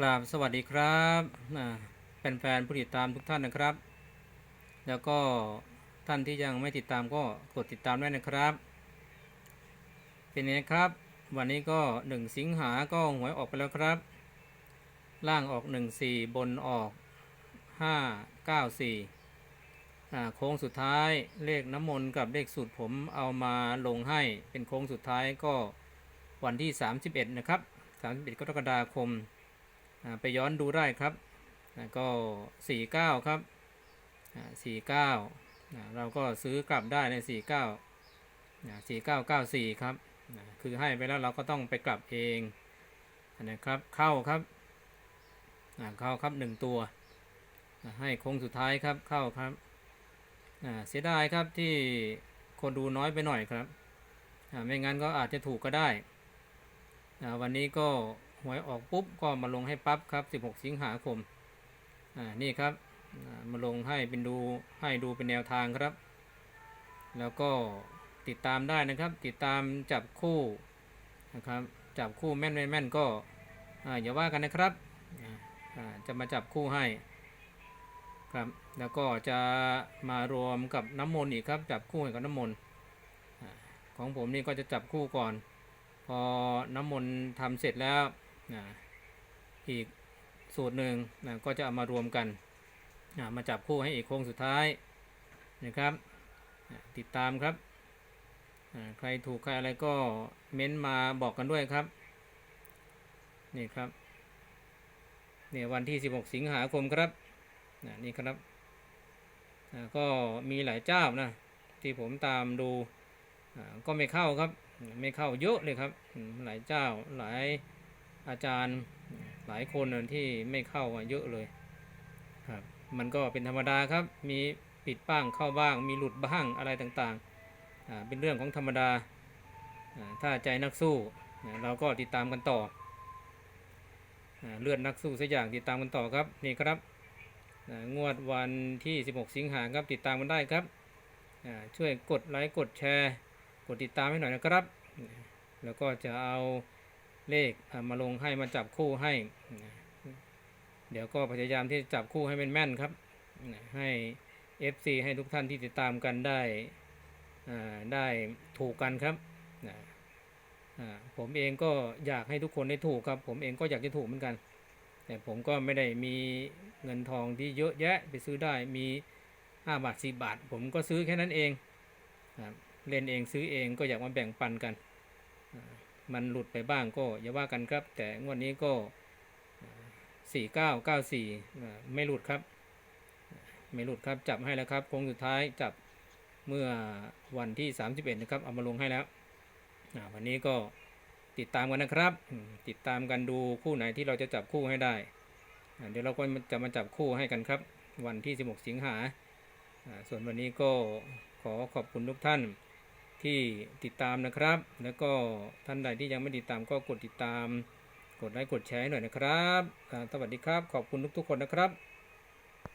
กราบสวัสดีครับแฟนๆผู้ติดตามทุกท่านนะครับ แล้วก็ท่านที่ยังไม่ติดตามก็กดติดตามได้นะครับ เป็นไงครับ วันนี้ก็หนึ่งสิงหาก็หวยออกไปแล้วครับ ล่างออกหนึ่งสี่บนออกห้าเก้าสี่โค้งสุดท้ายเลขน้ำมนต์กับเลขสูตรผมเอามาลงให้เป็นโค้งสุดท้ายก็วันที่ 31 นะครับ 31กรกฎาคม ไปย้อนดูได้ครับอ่าก็ 49 ครับอ่า49อ่าเราก็ซื้อกลับได้ใน 49อ่า4994 ครับอ่าคือให้ไปแล้วเราก็ต้องไปกลับเองนะครับเข้าครับเข้าครับ 1 ตัวให้คงสุดท้ายครับเข้าครับเสียดายครับที่คนดูน้อยไปหน่อยครับไม่งั้นก็อาจจะถูกก็ได้วันนี้ก็ หวยออกปุ๊บก็มาลงให้ปั๊บครับ 16 สิงหาคม อ่า นี่ครับ มาลงให้เป็นดูให้ดูเป็นแนวทางครับ แล้วก็ติดตามได้นะครับ ติดตามจับคู่นะครับ จับคู่แม่นไม่แม่นก็ อ่า อย่าว่ากันนะครับ อ่าอ่าจะมาจับคู่ให้ครับ แล้วก็จะมารวมกับน้ำมนต์อีกครับ จับคู่ให้กับน้ำมนต์อ่าของผมนี่ก็จะจับคู่ก่อน พอน้ำมนต์ทำเสร็จแล้ว นะอีกสูตรหนึ่งนะก็จะเอามารวมกันนะมาจับคู่ให้อีกโค้งสุดท้ายนะครับนะติดตามครับอ่าใครถูกใครอะไรก็เม้นมาบอกกันด้วยครับนี่ครับเนี่ยวันที่ 16 สิงหาคมครับนะนี่ครับอ่าก็มีหลายเจ้านะที่ผมตามดูก็ไม่เข้าครับ ไม่เข้าเยอะเลยครับ หลายเจ้าหลาย อาจารย์หลายคนน่ะที่ไม่เข้าเยอะเลยครับมันก็เป็นธรรมดาครับ มีปิดบ้างเข้าบ้าง มีหลุดบ้างอะไรต่างๆ เป็นเรื่องของธรรมดา ถ้าใจนักสู้ เราก็ติดตามกันต่ออ่าเลือดนักสู้สักอย่างติดตามกันต่อครับนี่ครับงวดวันที่ 16 สิงหาครับติดตามกันได้ครับ ช่วยกดไลค์กดแชร์ กดติดตามให้หน่อยนะครับ แล้วก็จะเอา เลขมาลงให้มาจับคู่ให้ เดี๋ยวก็พยายามที่จะจับคู่ให้เป็นแม่นครับ ให้ FC ให้ทุกท่านที่ติดตามกันได้ได้ถูกกันครับผมเองก็อยากให้ทุกคนได้ถูกครับ ผมเองก็อยากจะถูกเหมือนกัน แต่ผมก็ไม่ได้มีเงินทองที่เยอะแยะไปซื้อได้มี 5 บาท 10 บาท ผมก็ซื้อแค่นั้นเองครับเล่นเองซื้อเองก็อยากมาแบ่งปันกัน มันหลุดไปบ้างก็อย่าว่ากันครับ แต่งวดนี้ก็สี่เก้าเก้าสี่ไม่หลุดครับ ไม่หลุดครับจับให้แล้วครับโค้งสุดท้ายจับเมื่อวันที่ 31 นะครับ เอามาลงให้แล้ววันนี้ก็ติดตามกันนะครับ ติดตามกันดูคู่ไหนที่เราจะจับคู่ให้ได้ เดี๋ยวเราก็จะมาจับคู่ให้กันครับ วันที่ 16 สิงหาส่วนวันนี้ก็ขอขอบคุณทุกท่าน ที่ติดตามนะครับ แล้วก็ท่านใดที่ยังไม่ติดตามก็กดติดตาม กดไลค์กดแชร์หน่อยนะครับ สวัสดีครับ ขอบคุณทุกๆคนนะครับ